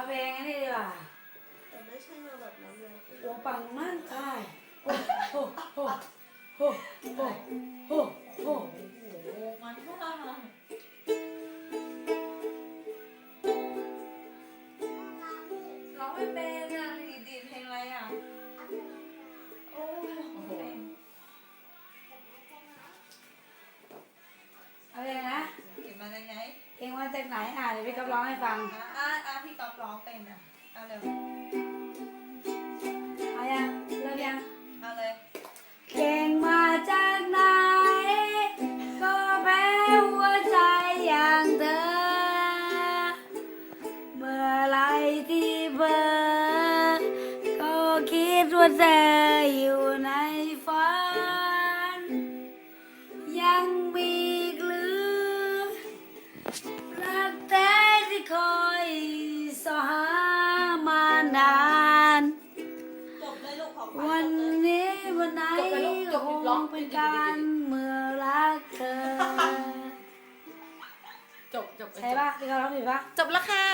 อาไปงั้นดีกว่าแต่ไม่ใช่มาแบบน้ำเลยโอ้ปังมากค่ะโอ้โหโอ้โหโอ้โหโอ้โหมันมากร้องไม่เป็น มาจากไหนอะเดี๋ยวพี่กับร้องให้ฟังอะอะอะพี่ก๊อฟร้องเป็นอะเอาเร็วเอายังเริ่มยังเอาเลยเก่งมาจากไหน ก็แพ้หัวใจอย่างเธอ เมื่อไรที่เบอก็คิดว่าเธอ ก็คงเป็นการเมื่อรักเธอ จบจบใช่ปะพี่เขาร้องผิดปะจบแล้วค่ะ